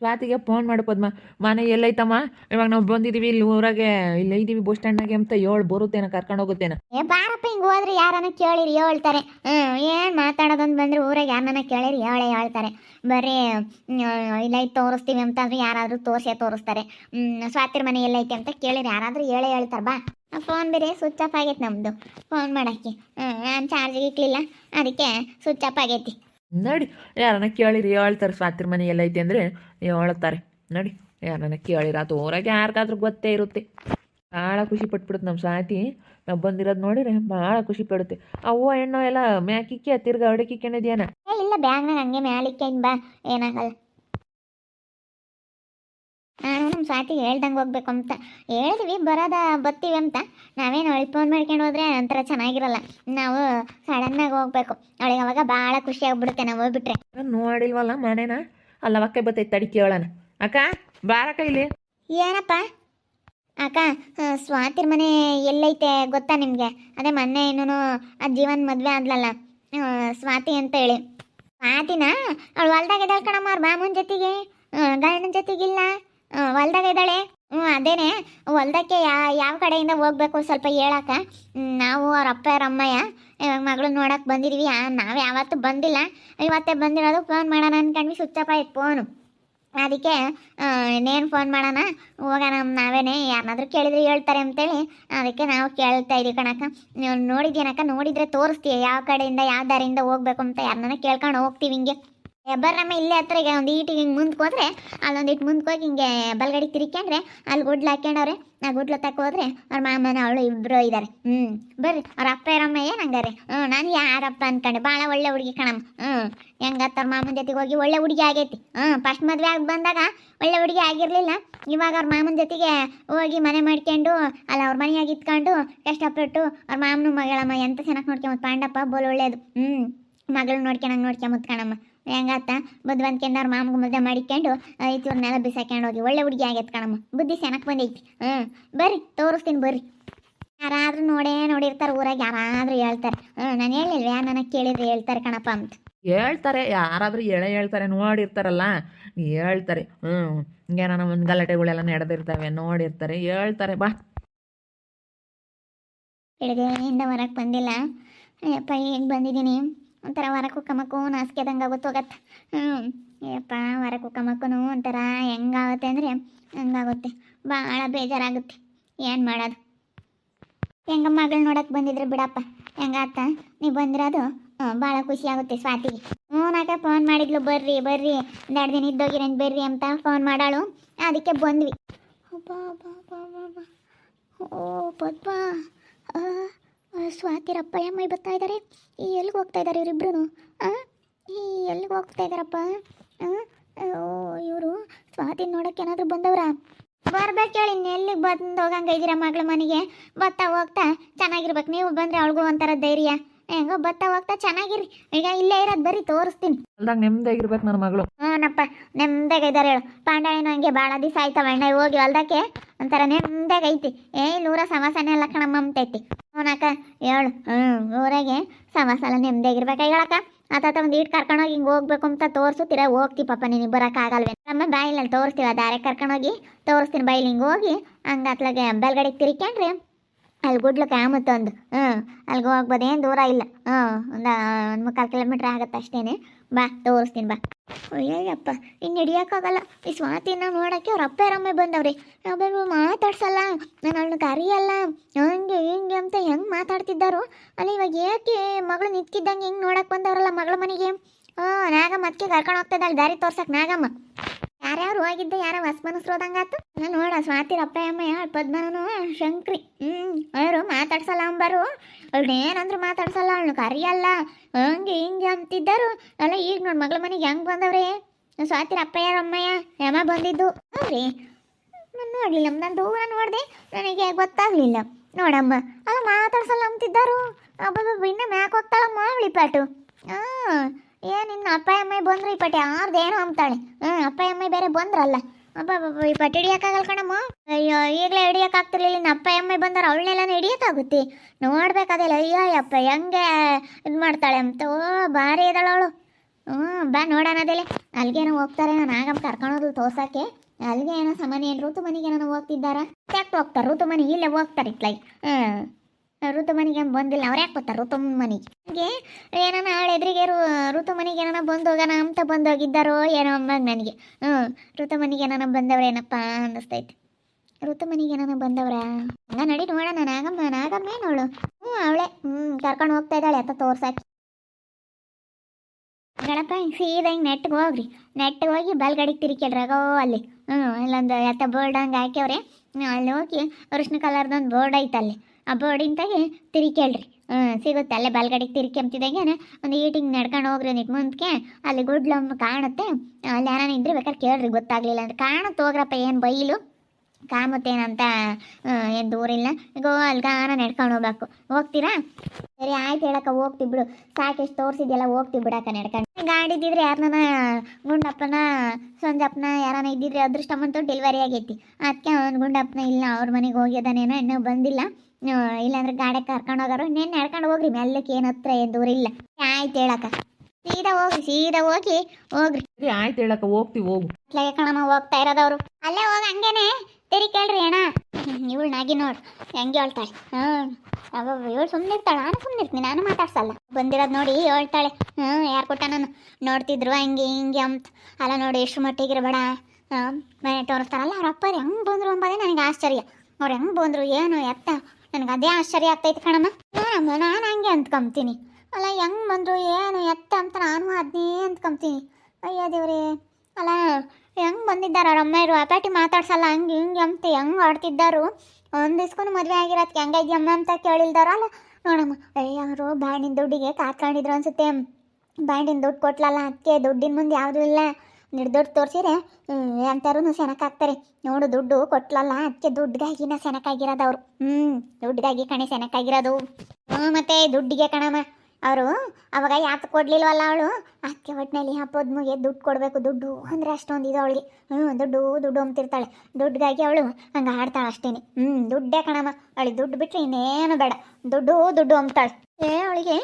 ಸ್ವಾತಿಗೆ phone ಮಾಡು ಪದ್ಮ. ಮನೆ ಎಲ್ಲೈತಮ್ಮ? ಇವಾಗ ನಾವು ಬಂದಿದ್ದೀವಿ ಇಲ್ಲಿ ಊರಾಗೆ, ಇಲ್ಲಿ ಇದ್ದೀವಿ ಬಸ್ ಸ್ಟ್ಯಾಂಡ್ನಾಗೆ ಅಂತ ಏಳು ಬರುತ್ತೇನ, ಕರ್ಕೊಂಡು ಹೋಗುತ್ತೇನ. ಏ ಬಾರಪ್ಪ, ಹಿಂಗೆ ಹೋದ್ರೆ ಯಾರನ್ನ ಕೇಳಿರಿ, ಹೇಳ್ತಾರೆ. ಏನು ಮಾತಾಡೋದಂತ ಬಂದ್ರೆ ಊರಾಗ ಯಾರನ್ನ ಕೇಳಿರಿ, ಹೇಳೇ ಹೇಳ್ತಾರೆ. ಬರೀ ಇಲ್ಲ ತೋರಿಸ್ತೀವಿ ಅಂತ ಅಂದ್ರೆ ಯಾರಾದರೂ ತೋರಿಸೇ ತೋರಿಸ್ತಾರೆ. ಸ್ವಾತಿರ್ ಮನೆ ಎಲ್ಲೈತೆ ಅಂತ ಕೇಳಿರಿ, ಯಾರಾದರೂ ಹೇಳೇ ಹೇಳ್ತಾರೆ, ಬಾ. ಫೋನ್ ಬೇರೆ ಸ್ವಿಚ್ ಆಫ್ ಆಗೈತೆ ನಮ್ಮದು ಫೋನ್ ಮಾಡೋಕ್ಕೆ. ನಾನು ಚಾರ್ಜಿಗೆ ಇಕ್ಲಿಲ್ಲ, ಅದಕ್ಕೆ ಸ್ವಿಚ್ ಆಫ್ ಆಗೈತಿ. ನಡಿ. ಯಾರನ್ನ ಕೇಳಿರಿ, ಹೇಳ್ತಾರೆ, ಸ್ವಾತಿರ್ ಮನೆ ಎಲ್ಲ ಐತಿ ಅಂದರೆ ಹೇಳ್ತಾರೆ. ನಡಿ. ಯಾರನ್ನ ಕೇಳಿರ, ಅದು ಊರಾಗೆ ಯಾರಿಗಾದ್ರೂ ಗೊತ್ತೇ ಇರುತ್ತೆ. ಭಾಳ ಖುಷಿ ಪಟ್ಬಿಡುತ್ತೆ ನಮ್ಮ ಸಾತಿ ನಾವು ಬಂದಿರೋದು ನೋಡಿದ್ರೆ ಭಾಳ ಖುಷಿ ಪಡುತ್ತೆ. ಅವ್ವ, ಹೆಣ್ಣು ಎಲ್ಲ ಮ್ಯಾಕಿಕ್ಕಿ, ತಿರ್ಗ ಹೊಡಕಿಕ್ಕೊಂಡಿದ್ಯಾನ ಏ, ಇಲ್ಲ ಬ್ಯಾಗ್ನಾಗ ಹಂಗೆ ಮ್ಯಾಲಿಕ್ಕೆ ಬಾ. ಏನಾಗಲ್ಲ. ನಮ್ಮ ಸ್ವಾತಿ ಹೇಳ್ದಂಗೆ ಹೋಗ್ಬೇಕು ಅಂತ ಹೇಳಿದ್ವಿ ಬರೋದ ಬರ್ತೀವಿ ಅಂತ. ನಾವೇನು ಅವಳಿಗೆ ಫೋನ್ ಮಾಡ್ಕೊಂಡು ಹೋದ್ರೆ ಒಂಥರ ಚೆನ್ನಾಗಿರಲ್ಲ. ನಾವು ಸಡನ್ನಾಗಿ ಹೋಗ್ಬೇಕು. ಅವಳಿಗೆ ಅವಾಗ ಭಾಳ ಖುಷಿ ಆಗ್ಬಿಡುತ್ತೆ ನಾವು ಹೋಗ್ಬಿಟ್ರೆ. ನೋಡಿಲ್ವಲ್ಲ ಮನೇನ? ಅಲ್ಲವಕ್ಕೆ ಬತ್ತೈತೆ ತಡಿಕೆ ಕೇಳೋಣ. ಅಕ್ಕ ಬಾರಕ್ಕ ಇಲ್ಲಿ. ಏನಪ್ಪ? ಅಕ್ಕ ಸ್ವಾತಿರ್ ಮನೆ ಎಲ್ಲೈತೆ ಗೊತ್ತಾ ನಿಮಗೆ? ಅದೇ ಮೊನ್ನೆ ಇನ್ನೂ ಆ ಜೀವನ ಮದುವೆ ಆದ್ಲಲ್ಲ. ಸ್ವಾತಿ ಅಂತ ಹೇಳಿ. ಸ್ವಾತಿನ? ಅವಳು ಹೊಲ್ದಾಗ ಇದ್ದಾಳೆ ಕಣಮ್ಮ ಅವ್ರ ಮಾಮನ ಜೊತೆಗೆ. ಗಂಡನ ಜೊತೆಗಿಲ್ಲ. ಹೊಲ್ದಾಗ ಇದ್ದಾಳೆ. ಹ್ಞೂ ಅದೇನೆ. ಹೊಲ್ದಕ್ಕೆ ಯಾ, ಯಾವ ಕಡೆಯಿಂದ ಹೋಗ್ಬೇಕು ಸ್ವಲ್ಪ ಹೇಳಕ್ಕ ನಾವು ಅವ್ರ ಅಪ್ಪ, ಅವ್ರ ಅಮ್ಮಯ್ಯ ಇವಾಗ ಮಗಳು ನೋಡಕ್ಕೆ ಬಂದಿದ್ವಿ. ನಾವು ಯಾವತ್ತೂ ಬಂದಿಲ್ಲ. ಇವತ್ತೇ ಬಂದಿರೋದು ಫೋನ್ ಮಾಡೋಣ ಅನ್ಕೊಂಡ್ವಿ. ಸುಚ್ಚಪ್ಪ ಇತ್ತು ಫೋನು ಅದಕ್ಕೆ ಇನ್ನೇನು ಫೋನ್ ಮಾಡೋಣ? ಹೋಗೋಣ ನಾವೇನೆ. ಯಾರನ್ನಾದ್ರೂ ಕೇಳಿದ್ರೆ ಹೇಳ್ತಾರೆ ಅಂತೇಳಿ. ಅದಕ್ಕೆ ನಾವು ಕೇಳ್ತಾ ಇದೀವಿ ಕಣಕ್ಕ. ನೀವು ನೋಡಿದ್ದೀನಕ್ಕ? ನೋಡಿದ್ರೆ ತೋರಿಸ್ತೀಯ ಯಾವ ಕಡೆಯಿಂದ, ಯಾವ ದಾರಿಯಿಂದ ಹೋಗ್ಬೇಕು ಅಂತ. ಯಾರನ್ನ ಕೇಳ್ಕೊಂಡು ಹೋಗ್ತೀವಿ ಹಿಂಗೆ. ಬರ್ರಮ್ಮ ಇಲ್ಲೇ ಹತ್ರ ಈಗ ಒಂದು ಈಟಿಗೆ ಹಿಂಗೆ ಮುಂದಕ್ಕೆ ಹೋದ್ರೆ, ಅಲ್ಲೊಂದು ಇಟ್ಟು ಮುಂದಕ್ಕೆ ಹೋಗಿ ಹಿಂಗೆ ಬಲ್ಗಡೆ ತಿರ್ಕೊಂಡ್ರೆ ಅಲ್ಲಿ ಗುಡ್ಲು ಹಾಕ್ಯಂಡವ್ರೆ, ನಾ ಗುಡ್ಲು ತಕ್ಕ ಹೋದ್ರೆ, ಅವ್ರ ಮಾಮನ ಅವಳು ಇಬ್ಬರು ಇದ್ದಾರೆ ಹ್ಞೂ ಬರ್ರಿ, ಅವ್ರ ಅಪ್ಪ ಇರಮ್ಮ ಏನಂಗಾರೆ? ಹ್ಞೂ ನಾನು ಯಾರಪ್ಪ ಅನ್ಕೊಂಡೆ ಭಾಳ ಒಳ್ಳೆ ಹುಡುಗಿ ಕಣಮ್ಮ. ಹ್ಞೂ ಹೆಂಗತ್ತ ಅವ್ರ ಮಾಮನ ಜೊತೆಗೆ ಹೋಗಿ ಒಳ್ಳೆ ಹುಡುಗಿ ಆಗೈತಿ. ಹ್ಞೂ ಫಸ್ಟ್ ಮದುವೆ ಆಗಿ ಬಂದಾಗ ಒಳ್ಳೆ ಹುಡುಗಿ ಆಗಿರಲಿಲ್ಲ. ಇವಾಗ ಅವ್ರ ಮಾಮನ ಜೊತೆಗೆ ಹೋಗಿ ಮನೆ ಮಾಡ್ಕೊಂಡು ಅಲ್ಲ ಅವ್ರ ಮನೆಯಾಗಿ ಇತ್ಕೊಂಡು ಕಷ್ಟಪಟ್ಟು ಅವ್ರ ಮಾಮನ ಮಗಳಮ್ಮ ಎಂತ ಚೆನ್ನಾಗಿ ನೋಡ್ಕೊಂಬತ್ ಪಾಂಡಪ್ಪ ಬೋಲ್ ಒಳ್ಳೇದು. ಹ್ಞೂ ಮಗಳು ನೋಡ್ಕೊಂಡಂಗೆ ನೋಡ್ಕೊಂಬತ್ ಕಣಮ್ಮ. ಹೆಂಗಾತ? ಬುದ್ಧಿವಂತಿಕೆಯಿಂದ ಅವ್ರ ಮಾಮಗ ಮುದ್ದೆ ಮಾಡಿಕೊಂಡು ಇವ್ರನ್ನೆಲ್ಲ ಬಿಸಾಕೊಂಡು ಹೋಗಿ. ಒಳ್ಳೆ ಹುಡುಗಿ ಆಗೈತೆ ಕಣಮ್ಮ. ಬುದ್ಧಿ ಚೆನ್ನಾಗಿ ಬಂದೈತಿ. ಹ್ಞೂ ಬರ್ರಿ ತೋರಿಸ್ತೀನಿ ಬರ್ರಿ. ಯಾರಾದ್ರೂ ನೋಡೇ ನೋಡಿರ್ತಾರೆ ಊರಾಗ ಯಾರಾದ್ರು ಹೇಳ್ತಾರೆ. ಹ್ಞೂ ನಾನು ಹೇಳಿಲ್ವೇ? ನನಗೆ ಕೇಳಿದ್ರೆ ಹೇಳ್ತಾರೆ ಕಣಪ್ಪ ಅಂತ. ಹೇಳ್ತಾರೆ. ಯಾರಾದರೂ ಹೇಳೇ ಹೇಳ್ತಾರೆ. ನೋಡಿರ್ತಾರಲ್ಲ. ಹೇಳ್ತಾರೆ. ಹ್ಞೂ ಹಿಂಗೇನ ಒಂದು ಗಲಾಟೆಗಳೆಲ್ಲ ನಡೆದಿರ್ತವೆ. ನೋಡಿರ್ತಾರೆ. ಹೇಳ್ತಾರೆ. ಬಾ. ಬೆಳಗ್ಗೆಯಿಂದ ಹೊರಗೆ ಬಂದಿಲ್ಲ. ಅಯ್ಯಪ್ಪ ಈಗ ಬಂದಿದ್ದೀನಿ? ಒಂಥರ ಹೊರಗೆ ಇದ್ದಂಗೆ ನಾಸ್ಕೆದಂಗೆ ಆಗುತ್ತೋಗತ್ತೆ ಹ್ಞೂ ಏಪ್ಪ ಹೊರಗೆ ಕಮಕ್ಕೂ ಒಂಥರ ಹೆಂಗಾಗುತ್ತೆ ಅಂದರೆ ಹಂಗಾಗುತ್ತೆ. ಭಾಳ ಬೇಜಾರಾಗುತ್ತೆ. ಏನು ಮಾಡೋದು? ಹೆಂಗ ಮಗಳು ನೋಡಕ್ಕೆ ಬಂದಿದ್ರು ಬಿಡಪ್ಪ. ಹೆಂಗಾತ ನೀವು ಬಂದಿರೋದು ಭಾಳ ಖುಷಿ ಆಗುತ್ತೆ ಸ್ವಾತಿಗೆ. ಹ್ಞೂ ನಾಕ ಫೋನ್ ಮಾಡಿದ್ಲು, ಬರ್ರಿ ಬರ್ರಿ. ಎರಡು ದಿನ ಇದ್ದೋಗಿರೇನು ಬರ್ರಿ ಅಂತ ಫೋನ್ ಮಾಡಾಳು. ಅದಕ್ಕೆ ಬಂದ್ವಿ. ಓ, ಪದ್ಮ. ಸ್ವಾತಿರಪ್ಪ ಅಮ್ಮ ಬರ್ತಾ ಇದ್ದಾರೆ ಈ ಎಲ್ಲಿಗೆ ಹೋಗ್ತಾ ಇದ್ದಾರೆ ಇವರಿಬ್ರು ಈ ಎಲ್ಲಿಗೆ ಹೋಗ್ತಾ ಇದ್ದಾರಪ್ಪ ಓ, ಇವರು ಸ್ವಾತಿ ನೋಡಕ್ಕೆ ಏನಾದರೂ ಬಂದವ್ರಾ? ಬರ್ಬೇಕು ಹೇಳಿ ಎಲ್ಲಿಗೆ ಬಂದು ಹೋಗಂಗ ಇದ್ದೀರಾ ಮಗಳ ಮನೆಗೆ? ಬತ್ತಾ ಹೋಗ್ತಾ ಚೆನ್ನಾಗಿರ್ಬೇಕು. ನೀವು ಬಂದರೆ ಅವಳಿಗೂ ಒಂಥರ ಧೈರ್ಯ. ಹೆಂಗೋ ಬತ್ತಾ ಹೋಗ್ತಾ ಚೆನ್ನಾಗಿರಿ ಈಗ ಇಲ್ಲೇ ಇರೋದು ಬರೀ ತೋರಿಸ್ತೀನಿ. ಅಲ್ದಾಗ ನೆಮ್ಮದಿಯಾಗಿರ್ಬೇಕು ನನ್ನ ಮಗಳು. ಹ್ಞೂನಪ್ಪ ನೆಮ್ಮದಾಗ ಇದ್ದಾರೆ ಹೇಳು. ಪಾಂಡ ಏನೋ ಹಂಗೆ ಭಾಳ ದಿವಸ ಆಯ್ತವ ಅಣ್ಣ ಹೋಗಿ ಹೊಲ್ದಕ್ಕೆ. ಒಂಥರ ನೆಮ್ಮದಾಗ ಐತಿ. ಏ ಇಲ್ಲಿ ಊರ ಸಮಾಸನೆ ಎಲ್ಲ ಕಣಮ್ಮ ಅಂತೈತಿ. ಹ್ಞೂನಕ್ಕ ಹೇಳು. ಹ್ಞೂ ಊರಾಗೆ ಸಮಾಸ ಎಲ್ಲ ನೆಮ್ಮದಿಯಾಗಿರ್ಬೇಕು ಹೇಳಕ್ಕ ಆತಾತ ಒಂದು ಈಟ್ ಕರ್ಕೊಂಡೋಗಿ ಹಿಂಗೆ ಹೋಗ್ಬೇಕು ಅಂತ ತೋರಿಸು ತಿರ ಹೋಗ್ತಿ ಪಾಪ ನೀನು ಬರೋಕ್ಕಾಗಲ್ವೇ ನಮ್ಮ ಬಾಯಿಲಲ್ಲಿ ತೋರಿಸ್ತೀವ ದಾರೆ ಕರ್ಕೊಂಡೋಗಿ ತೋರಿಸ್ತೀನಿ ಬಾಯಿಲಿ ಹಿಂಗೆ ಹೋಗಿ. ಹಂಗೆ ಅತ್ಲಾಗೆ ಬೆಲ್ಗಡೆಗೆ ತಿರ್ಕೊಂಡ್ರೆ ಅಲ್ಲಿ ಗುಡ್ಲಕ್ಕೆ ಒಂದು. ಹ್ಞೂ, ಅಲ್ಲಿಗೆ ಹೋಗ್ಬೋದು ಏನು ದೂರ ಇಲ್ಲ. ಹ್ಞೂ, ಒಂದು ಒಂದು ಮುಕ್ಕಾಲು ಕಿಲೋಮೀಟ್ರ್ ಆಗುತ್ತೆ ಅಷ್ಟೇನೆ. ಬಾ, ತೋರಿಸ್ತೀನಿ, ಬಾ. ಅಯ್ಯಯ್ಯಪ್ಪ ಇನ್ನು ಹಿಡಿಯೋಕ್ಕಾಗಲ್ಲ. ಈ ಸ್ವಾತಿನ ನೋಡೋಕ್ಕೆ ಅವ್ರ ಅಪ್ಪ ರಮ್ಮೆ ಬಂದವ್ರಿ? ಒಬ್ಬೊಬ್ಬರು ಮಾತಾಡ್ಸಲ್ಲ. ನಾನು ಅವಳನ್ನ ಕರಿಯಲ್ಲ. ಹಂಗೆ ಹಿಂಗೆ ಅಂತ ಹೆಂಗೆ ಮಾತಾಡ್ತಿದ್ದಾರೋ? ಅಲ್ಲ ಇವಾಗ ಏಕೆ ಮಗಳು ನಿಂತಿದ್ದಂಗೆ ಹಿಂಗೆ ನೋಡಕ್ಕೆ ಬಂದವರಲ್ಲ ಮಗಳ ಮನೆಗೆ? ಹ್ಞೂ, ನಾಗಮ್ಮ ಅದಕ್ಕೆ ಕರ್ಕೊಂಡು ಹೋಗ್ತಿದ್ದಾಳೆ ದಾರಿ ತೋರ್ಸಕ್ಕೆ ನಾಗಮ್ಮ. ಯಾರ್ಯಾರು ಹೋಗಿದ್ದೆ, ಯಾರ ಹೊಸ ಮನಸ್ರು ಹೋದಂಗಾತು ನಾನು ನೋಡ ಸ್ವಾತಿರ ಅಪ್ಪ ಅಮ್ಮ ಯಾರು ಪದ್ಮನೂ ಶಂಕ್ರಿ. ಹ್ಞೂ ಅವರು ಮಾತಾಡ್ಸಲ್ಲ ಅಂಬರು. ಅವಳು ಏನಂದ್ರು ಮಾತಾಡ್ಸಲ್ಲ ಅವಳು ಕರಿಯಲ್ಲ. ಹಂಗೆ ಹಿಂಗೆ ಅಂತಿದ್ದರು. ಅಲ್ಲ, ಈಗ ನೋಡಿ, ಮಗಳ ಮನೆಗೆ ಹೆಂಗೆ ಬಂದವ್ರೆ? ಸ್ವಾತಿರ ಅಪ್ಪಯ್ಯರ ಅಮ್ಮಯ್ಯ ಯಮ ಬಂದಿದ್ದು. ಹ್ಞೂ ನಾನು ನೋಡಲಿಲ್ಲ ನಾನು ದೂರ ನೋಡಿದೆ. ನನಗೆ ಗೊತ್ತಾಗಲಿಲ್ಲ. ನೋಡಮ್ಮ, ಅಲ್ಲ, ಮಾತಾಡ್ಸಲ್ಲ ಅಂತಿದ್ದರು. ಅಬ್ಬಬ್ಬ ಇನ್ನ ಮ್ಯಾಕ್ ಹೋಗ್ತಾಳಮ್ಮ, ಅವಳಿ ಪಾಟು. ಹಾಂ. ಏನು ನಿನ್ನ ಅಪ್ಪ ಅಮ್ಮ ಬಂದ್ರು ಈ ಪಟ್ಟಿ ಯಾರ್ದೇನೋ ಅಂತಾಳೆ ಹ್ಞೂ ಅಪ್ಪ ಅಮ್ಮ ಬೇರೆ ಬಂದ್ರಲ್ಲ. ಅಪ್ಪ ಈ ಪಟ್ಟಿ ಹಿಡಿಯೋಕ್ಕಾಗಲ್ಲ ಕಣಮ್ಮ. ಅಯ್ಯೋ, ಈಗಲೇ ಹಿಡಿಯೋಕ್ಕಾಗ್ತಿರ್ಲಿಲ್ಲ ನಿನ್ನ ಅಪ್ಪ ಅಮ್ಮ ಬಂದಾರ ಅವಳನ್ನೆಲ್ಲ ಹಿಡಿಯೋಕ್ಕಾಗುತ್ತೆ. ನೋಡ್ಬೇಕಾದಿಲ್ಲ ಅಯ್ಯೋ ಅಪ್ಪ ಹೆಂಗೆ ಇದು ಮಾಡ್ತಾಳೆ ಅಂತ. ಓ, ಭಾರಿ ಇದ್ದಾಳೆ ಅವಳು. ಹ್ಞೂ ಬಾ ನೋಡೋಣ ಅದೇಲೆ ಅಲ್ಲಿಗೇನೋ ಹೋಗ್ತಾರೆ ನಾಗಮ್ಮ ಕರ್ಕೊಳೋದು ತೋರ್ಸೋಕ್ಕೆ. ಅಲ್ಲಿಗೆ ಏನೋ ಸಾಮಾನ್ಯ ಏನು ಋತು ಮನೆಗೆ ಏನೋ ಹೋಗ್ತಿದ್ದಾರೆ? ಯಾಕೆ ಹೋಗ್ತಾರೆ? ಋತು ಮನೆಗೆ ಇಲ್ಲೇ ಹೋಗ್ತಾರೆ ಇತ್ಲಾಗಿ ಹಾಂ ಋತು ಮನೆಗೆ ಬಂದಿಲ್ಲ. ಅವ್ರು ಯಾಕೆ ಬರ್ತಾರೆ ಋತು ಮನೆಗೆ ಏನನ ಏನಾನ ಅವಳ ಎದುರಿಗೆ ಋತು ಮನೆಗೆ ಏನಾನ ಬಂದು ಅಂತ ಬಂದೋಗಿದ್ದಾರೋ ಏನೋ ಅಮ್ಮ ನನಗೆ. ಹ್ಞೂ ಋತು ಮನೆಗೆ ಏನಾನ ಬಂದವ್ರೇನಪ್ಪ ಅನ್ನಿಸ್ತೈತೆ. ಋತು ಮನೆಗೆ ಏನಾನ ಬಂದವ್ರ? ಹಂಗ ನಡಿ ನೋಡೋಣ, ನಾಗಮ್ಮ ನಾಗಮ್ಮ ನೋಡು. ಹ್ಞೂ, ಅವಳೆ, ಹ್ಞೂ, ಕರ್ಕೊಂಡು ಹೋಗ್ತಾ ಇದ್ದಾಳೆ ಅಂತ ತೋರ್ಸಕ್ಕೆ ಗಣಪ ಹಿಂಗೆ ಸೀದಾ ಹಿಂಗೆ ನೆಟ್ಗೆ ಹೋಗ್ರಿ. ನೆಟ್ಗೆ ಹೋಗಿ ಬಲ್ಗಡಿಗೆ ತಿರುಕಿಡ್ರಾಗೋ ಅಲ್ಲಿ. ಹ್ಞೂ, ಇಲ್ಲೊಂದು ಎತ್ತ ಬೋರ್ಡ್ ಹಂಗೆ ಹಾಕ್ಯವ್ರೆ. ಅಲ್ಲಿ ಹೋಗಿ ಅರಿಶಿನ ಕಲರ್ದೊಂದು ಬೋರ್ಡ್ ಐತೆ ಅಲ್ಲಿ ಆ ಬೋರ್ಡಿಂತಾಗೆ ತಿರುಕೇಳ್ರಿ ಸಿಗುತ್ತೆ. ಅಲ್ಲೇ ಬಲ್ಗಡಿಗೆ ತಿರ್ಕೊಂತಿದ್ದಾಗೆ ಒಂದು ಈಟಿಂಗ್ ನಡ್ಕೊಂಡು ಹೋಗ್ರಿ ನಿಟ್ ಮುಂದಕ್ಕೆ ಅಲ್ಲಿ ಗುಡ್ಲಮ್ಮ ಕಾಣುತ್ತೆ. ಅಲ್ಲಿ ಯಾರು ಇದ್ರೆ ಬೇಕಾದ್ರೆ ಕೇಳ್ರಿ, ಗೊತ್ತಾಗ್ಲಿಲ್ಲ ಅಂದ್ರೆ. ಕಾಣುತ್ತೆ ಹೋಗ್ರಪ್ಪ, ಏನು ಬೈಲು? ಕಾಮತ್ತೇನಂತ ಏನು ದೂರಿಲ್ಲ ಈಗ ಅಲ್ಲಿ ಗಾನ ನಡ್ಕೊಂಡು ಹೋಗ್ಬೇಕು. ಹೋಗ್ತೀರಾ? ಸರಿ, ಆಯ್ತು ಹೇಳಕ್ಕ ಹೋಗ್ತೀವಿ ಬಿಡು. ಸಾಕೆಷ್ಟು ತೋರಿಸಿದ್ಯಲ್ಲ ಹೋಗ್ತೀವಿ ಬಿಡಕ್ಕ ನಡ್ಕೊಂಡು. ಗಾಡಿ ಇದ್ದಿದ್ರೆ ಯಾರನ್ನ ಗುಂಡಪ್ಪನ, ಸಂಜಪ್ಪನ ಯಾರನ್ನ ಇದ್ದಿದ್ರೆ ಅದೃಷ್ಟ ಬಂತು ಡೆಲಿವರಿ ಆಗೈತಿ. ಅದಕ್ಕೆ ಅವ್ನು ಗುಂಡಪ್ಪನ ಇಲ್ಲ, ಅವ್ರ ಮನೆಗೆ ಹೋಗ್ಯದಾನೇನೋ, ಇನ್ನೂ ಬಂದಿಲ್ಲ. ಇಲ್ಲಾಂದ್ರೆ ಗಾಡಿ ಕರ್ಕೊಂಡು ಹೋಗೋರು ಇನ್ನೇನು ನಡ್ಕೊಂಡು ಹೋಗ್ರಿ ಮೆಲ್ಲಕ್ಕೆ ಏನು ಹತ್ರ ಏನು ದೂರ ಇಲ್ಲ. ಆಯ್ತು ಹೇಳಕ್ಕ. ಸೀದಾ ಹೋಗಿ ಸೀದಾ ಹೋಗಿ ಹೋಗ್ರಿ. ಆಯ್ತು ಹೇಳಕ್ಕ ಹೋಗ್ತೀವಿ ಹೋಗು. ಅಟ್ಲಾಗೆ ಕಣಮ್ಮ ಹೋಗ್ತಾ ಇರೋದವ್ರು ಅಲ್ಲೇ ಹೋಗಿ ಹಂಗೇನೆ. ತೆರಿ ಕೇಳ್ರಿ ಅಣ್ಣ. ಇವಳು ನಾಗಿ ನೋಡು ಹೆಂಗೆ ಹೇಳ್ತಾಳೆ. ಹ್ಞೂ ಅವ ಇವಳು ಸುಮ್ಮನೆ ಇರ್ತಾಳೆ ನಾನು ಸುಮ್ಮನೆ ಇರ್ತೀನಿ ನಾನು ಮಾತಾಡ್ಸಲ್ಲ. ಬಂದಿರೋದು ನೋಡಿ ಹೇಳ್ತಾಳೆ. ಹ್ಞೂ ಯಾರು ಕೊಟ್ಟ ನಾನು? ನೋಡ್ತಿದ್ರು ಹಂಗೆ ಹಿಂಗೆ ಅಂತ. ಅಲ್ಲ ನೋಡಿ ಎಷ್ಟು ಮಟ್ಟಿಗಿರಬೇಡ. ಹಾಂ ಮನೆ ತೋರಿಸ್ತಾರಲ್ಲ ಅವ್ರ ಅಪ್ಪ ಹೆಂಗೆ ಬಂದರು ಅಂಬೋದೇ ನನಗೆ ಆಶ್ಚರ್ಯ. ಅವ್ರು ಹೆಂಗೆ ಬಂದರು ಏನು ಎತ್ತ? ನನಗೆ ಅದೇ ಆಶ್ಚರ್ಯ ಆಗ್ತೈತೆ ಕಣಮ್ಮ. ನಾನು ನಾನು ಹಂಗೆ ಅಂದ್ಕೊಂತೀನಿ. ಅಲ್ಲ, ಹೆಂಗೆ ಬಂದರು, ಏನು, ಎತ್ತ ಅಂತ ನಾನು ಅದನ್ನೇ ಅಂದ್ಕೊಂತೀನಿ. ಅಯ್ಯ ದೇವ್ರೇ. ಅಲ್ಲ, ಹೆಂಗ್ ಬಂದಿದ್ದಾರ ಅಮ್ಮರು ಅಪಾಟಿ ಮಾತಾಡ್ಸಲ್ಲ, ಹಂಗೆ ಹಿಂಗೆ ಅಂತ ಹೆಂಗ್ ಆಡ್ತಿದ್ದಾರು. ಒಂದು ಇಸ್ಕೊಂಡು ಮದುವೆ ಆಗಿರೋದಕ್ಕೆ ಹೆಂಗಾಗಿ ಅಮ್ಮ ಅಂತ ಕೇಳಿಲ್ದಾರ. ಅಲ್ಲ, ನೋಡಮ್ಮ ಅವರು ಬ್ಯಾಂಡಿನ ದುಡ್ಡಿಗೆ ಕಾತ್ಕೊಂಡಿದ್ರು ಅನ್ಸುತ್ತೆ. ಬ್ಯಾಂಡಿನ ದುಡ್ಡು ಕೊಟ್ಲಲ್ಲ, ಅದಕ್ಕೆ ದುಡ್ಡಿನ ಮುಂದೆ ಯಾವುದೂ ಇಲ್ಲ. ನಿರ್ದೊಡ್ಡು ತೋರಿಸಿದ್ರೆ ಎಂತಾರು ಸೆನಕಾಗ್ತಾರೆ ನೋಡು, ದುಡ್ಡು ಕೊಟ್ಲಲ್ಲ ಅದಕ್ಕೆ ದುಡ್ಡಿಗಾಗಿನ ಸೆನಕಾಗಿರೋದು ಅವರು ಹ್ಞೂ ದುಡ್ಡಿಗಾಗಿ ಕಣೆ ಸೆನಕಾಗಿರೋದು ಹ್ಞೂ ಮತ್ತೆ ದುಡ್ಡಿಗೆ ಕಣಮ್ಮ. ಅವರು ಅವಾಗ ಯಾಕೆ ಕೊಡ್ಲಿಲ್ವಲ್ಲ ಅವಳು? ಅದಕ್ಕೆ ಒಟ್ಟಿನಲ್ಲಿ ಹಬ್ಬದ ಮುಗಿಯ ದುಡ್ಡು ಕೊಡಬೇಕು, ದುಡ್ಡು ಅಂದರೆ ಅಷ್ಟೊಂದು ಇದು ಅವಳಿಗೆ. ಹ್ಞೂ ದುಡ್ಡು ದುಡ್ಡು ಅಂತಿರ್ತಾಳೆ ದುಡ್ಡಿಗಾಗಿ ಅವಳು ಹಂಗೆ ಆಡ್ತಾಳೆ ಅಷ್ಟೇನೆ. ಹ್ಞೂ ದುಡ್ಡೇ ಕಣಮ್ಮ. ಅವಳಿಗೆ ದುಡ್ಡು ಬಿಟ್ಟರೆ ಇನ್ನೇನು ಬೇಡ. ದುಡ್ಡು ದುಡ್ಡು ಅಂತಾಳೆ ಏ, ಅವಳಿಗೆ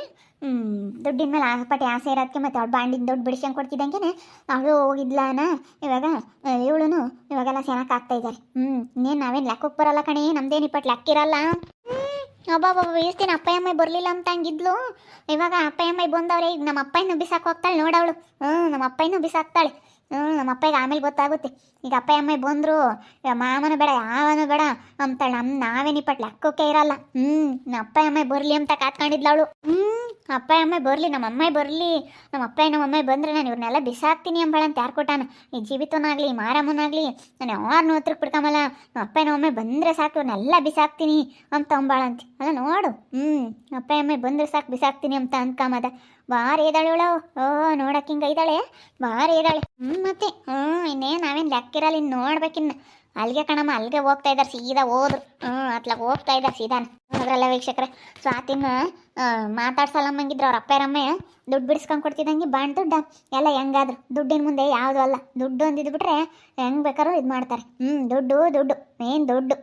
ದುಡ್ಡಿನ ಮೇಲೆ ಆಸಪಟ್ಟೆ ಆಸೆ ಇರೋದಕ್ಕೆ ಮತ್ತೆ ಅವಳು ಬಾಂಡಿನ ದುಡ್ಡು ಬಿಡಿಸ್ಕೊಂಡು ಕೊಡ್ತಿದ್ದಂಗೆ ಅವಳು ಹೋಗಿದ್ಲಾನ? ಇವಾಗ ಇವಳು ಇವಾಗೆಲ್ಲ ಚೆನ್ನಾಗಿ ಆಗ್ತಾ ಇದ್ದಾರೆ ಹ್ಞೂ ಇನ್ನೇನು ನಾವೇನು ಲೆಕ್ಕಕ್ಕೆ ಬರಲ್ಲ ಕಣಿ, ನಮ್ದೇನು ಇಪ್ಪಟ್ಟು ಲೆಕ್ಕ ಇರಲ್ಲ? ಒಬ್ಬ ದಿನ ಅಪ್ಪ ಅಮ್ಮ ಬರಲಿಲ್ಲ ಅಂತ ಹಂಗಿದ್ಲು. ಇವಾಗ ಅಪ್ಪ ಅಮ್ಮ ಬಂದವ್ರೆ, ಈಗ ನಮ್ಮ ಅಪ್ಪಯ್ಯನ ಬಿಸಾಕ್ ಹೋಗ್ತಾಳೆ ನೋಡವಳು. ಹ್ಞೂ ನಮ್ಮ ಅಪ್ಪಯ್ಯನೂ ಬಿಸಾಕ್ತಾಳೆ. ಹ್ಞೂ ನಮ್ಮ ಅಪ್ಪಗೆ ಆಮೇಲೆ ಗೊತ್ತಾಗುತ್ತೆ. ಈಗ ಅಪ್ಪ ಅಮ್ಮ ಬಂದರು ಮಾಮನು ಬೇಡ, ಯಾವನು ಬೇಡ ಅಂತಾಳೆ ನಮ್ಮ ನಾವೇನು ಇಪ್ಪಟ್ಟು ಲೆಕ್ಕಕ್ಕೆ ಇರಲ್ಲ. ಹ್ಞೂ ನಮ್ಮ ಅಪ್ಪ ಅಮ್ಮ ಬರಲಿ ಅಂತ ಕಾತ್ಕೊಂಡಿದ್ಲವಳು ಹ್ಞೂ ಅಪ್ಪ ಅಮ್ಮ ಬರಲಿ, ನಮ್ಮ ಅಮ್ಮ ಬರಲಿ. ನಮ್ಮ ಅಪ್ಪ ನಮ್ಮ ಅಮ್ಮ ಬಂದರೆ ನಾನು ಇವ್ರನ್ನೆಲ್ಲ ಬಿಸಾಕ್ತೀನಿ ಅಂಬಳಂತ ಯಾರು ಕೊಟ್ಟಾನ? ಈ ಜೀವಿತನಾಗಲಿ ಮಾರಮ್ಮನಾಗಲಿ ನಾನು ಯಾರನ್ನೂ ಹತ್ರಕ್ಕೆ ಬಿಡ್ಕಮಲ್ಲ ನಮ್ಮ ಅಪ್ಪ ನಮ್ಮ ಅಮ್ಮ ಬಂದರೆ ಸಾಕು ಇವ್ರನ್ನೆಲ್ಲ ಬಿಸಾಕ್ತೀನಿ ಅಂತ ಅಂಬಾಳಂತೆ ಅಲ್ಲ ನೋಡು. ಹ್ಞೂ ಅಪ್ಪ ಅಮ್ಮ ಬಂದರೆ ಸಾಕು, ಬಿಸಾಕ್ತೀನಿ ಅಂತ ಅಂದ್ಕೊಂಬದ ಬಾರಿ ಇದ್ದಾಳೆ ಇವಳು. ಓ ನೋಡಕ್ಕೆ ಹಿಂಗೆ ಇದ್ದಾಳೆ ಭಾರಿ ಇದ್ದಾಳೆ ಹ್ಞೂ ಮತ್ತೆ ಹ್ಞೂ ಇನ್ನೇನು ನಾವೇನು ಲೆಕ್ಕಿರಲ್ಲ ಇನ್ನು ನೋಡ್ಬೇಕಿನ್ನು. ಅಲ್ಲಿಗೆ ಕಣಮ್ಮ ಅಲ್ಲಿಗೆ ಹೋಗ್ತಾ ಇದ್ದಾರೆ ಸೀದಾ ಹೋದ್ರು. ಹ್ಞೂ ಅತ್ಲಾಗ ಹೋಗ್ತಾ ಇದ್ದಾರೆ ಸೀದಾ ಅದ್ರಲ್ಲ ವೀಕ್ಷಕರೇ, ಸ್ವಾತಿನ ಮಾತಾಡ್ಸಲ್ಲಮ್ಮಂಗಿದ್ರು ಅವ್ರ ಅಪ್ಪರಮ್ಮ ದುಡ್ಡು ಬಿಡಿಸ್ಕೊಂಡು ಕೊಡ್ತಿದ್ದಂಗೆ ಬಾಣ್ ದುಡ್ಡ. ಎಲ್ಲ ಹೆಂಗಾದ್ರು? ದುಡ್ಡಿನ ಮುಂದೆ ಯಾವುದು ಅಲ್ಲ. ದುಡ್ಡು ಅಂದಿದ್ಬಿಟ್ರೆ ಹೆಂಗೆ ಬೇಕಾದ್ರೂ ಇದು ಮಾಡ್ತಾರೆ. ಹ್ಞೂ ದುಡ್ಡು ದುಡ್ಡು, ಮೇನ್ ದುಡ್ಡು.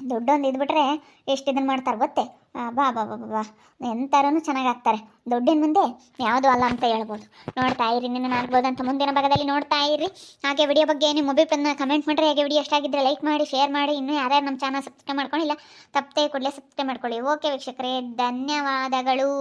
ದುಡ್ಡು ಒಂದು ಇದ್ಬಿಟ್ರೆ ಎಷ್ಟು ಇದನ್ನು ಮಾಡ್ತಾರೆ ಗೊತ್ತೇ? ಬಾ ಬಾ ಬಾ ಬಾ ಎಂಥರೂ ಚೆನ್ನಾಗಿ ಆಗ್ತಾರೆ ದುಡ್ಡಿನ ಮುಂದೆ ಯಾವುದು ಅಲ್ಲ ಅಂತ ಹೇಳ್ಬೋದು. ನೋಡ್ತಾ ಇರಿ, ನಿನ್ನ ಆಗ್ಬೋದು ಅಂತ ಮುಂದಿನ ಭಾಗದಲ್ಲಿ ನೋಡ್ತಾ ಇರಿ. ಹಾಗೆ ವಿಡಿಯೋ ಬಗ್ಗೆ ನಿಮ್ಮ ಪನ್ನ ಕಮೆಂಟ್ ಮಾಡಿರಿ. ಹಾಗೆ ವಿಡಿಯೋ ಎಷ್ಟಾಗಿದ್ದರೆ ಲೈಕ್ ಮಾಡಿ ಶೇರ್ ಮಾಡಿ. ಇನ್ನೂ ಯಾರ್ಯಾರು ನಮ್ಮ ಚಾನಲ್ ಸಬ್ಸ್ಕ್ರೈಬ್ ಮಾಡ್ಕೊಂಡಿಲ್ಲ, ತಪ್ಪದೆ ಕೂಡಲೇ ಸಬ್ಸ್ಕ್ರೈಬ್ ಮಾಡ್ಕೊಳ್ಳಿ. ಓಕೆ ವೀಕ್ಷಕರೇ, ಧನ್ಯವಾದಗಳು.